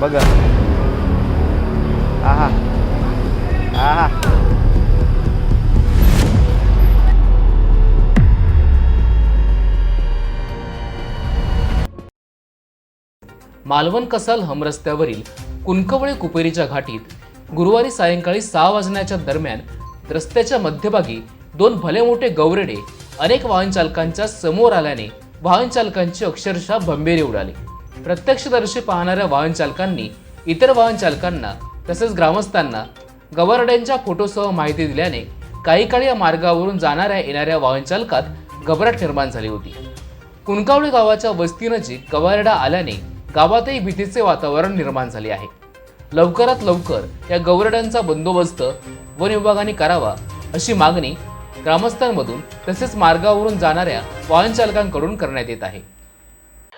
बघा. आहा. आहा. मालवण कसाल हमरस्त्यावरील कुणकवळे कुपेरीच्या घाटीत गुरुवारी सायंकाळी सहा वाजण्याच्या दरम्यान रस्त्याच्या मध्यभागी दोन भले मोठे गवरेडे अनेक वाहन चालकांच्या समोर आल्याने वाहनचालकांची अक्षरशः भंबेरे उडाली. प्रत्यक्षदर्शी पाहणाऱ्या वाहन चालकांनी इतर वाहन चालकांना तसेच ग्रामस्थांना गवरड्यांच्या फोटोसह माहिती दिल्याने काही काळी या मार्गावरून जाणाऱ्या येणाऱ्या वाहन चालकात घबराट निर्माण झाली होती. कुणकावळी गावाच्या वस्तीनजीक गवारडा आल्याने गावातही भीतीचे वातावरण निर्माण झाले आहे. लवकरात लवकर या गवरड्यांचा बंदोबस्त वन विभागाने करावा अशी मागणी ग्रामस्थांमधून तसेच मार्गावरून जाणाऱ्या वाहन चालकांकडून करण्यात येत आहे.